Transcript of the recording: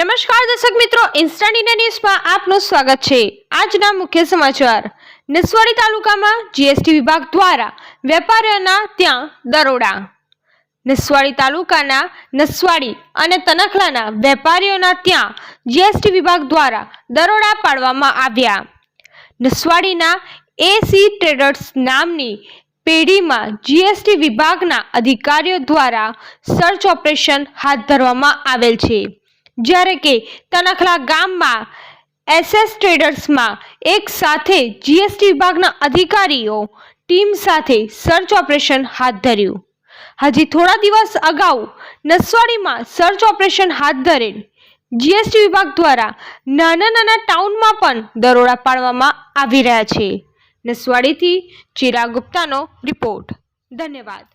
દર્શક મિત્રો instant India ન્યૂઝમાં આપનું સ્વાગત છે. આજના મુખ્ય સમાચાર. નસવાડી તાલુકામાં જીએસટી વિભાગ દ્વારા વેપારીઓના ત્યાં દરોડા. નસવાડી તાલુકાના નસવાડી અને તનખલાના વેપારીઓના ત્યાં જીએસટી વિભાગ દ્વારા દરોડા પાડવામાં આવ્યા. નસવાડીના એસી ટ્રેડર્સ નામની પેઢીમાં જીએસટી વિભાગના અધિકારીઓ દ્વારા સર્ચ ઓપરેશન હાથ ધરવામાં આવેલ છે. જ્યારે કે તનખલા ગામમાં એસએસ ટ્રેડર્સમાં એક સાથે જીએસટી વિભાગના અધિકારીઓ ટીમ સાથે સર્ચ ઓપરેશન હાથ ધર્યું. હજી થોડા દિવસ અગાઉ નસવાડીમાં સર્ચ ઓપરેશન હાથ ધરેલ જીએસટી વિભાગ દ્વારા નાના નાના ટાઉનમાં પણ દરોડા પાડવામાં આવી રહ્યા છે. નસવાડીથી ચિરાગ ગુપ્તાનો રિપોર્ટ. ધન્યવાદ.